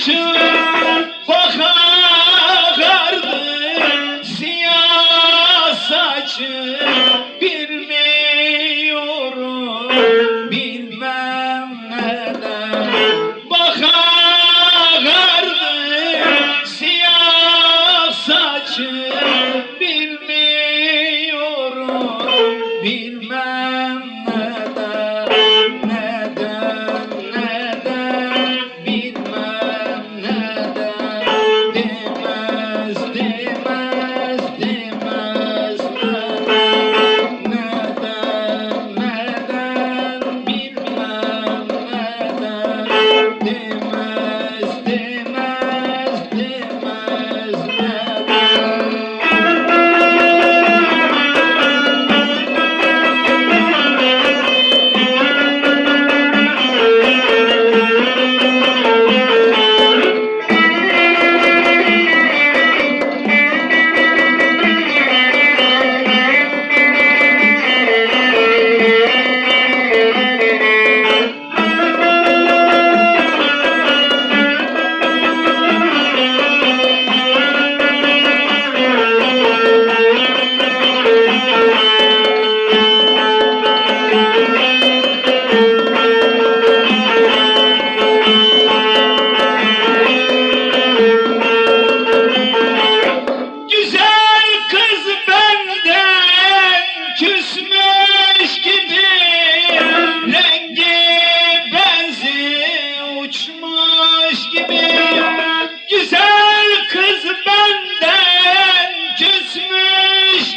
için bakardı bilmiyorum bilmem neden. Bakardı siyah bilmiyorum bilmem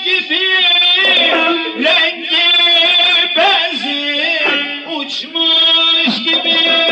gibi rengi benzi uçmuş gibi.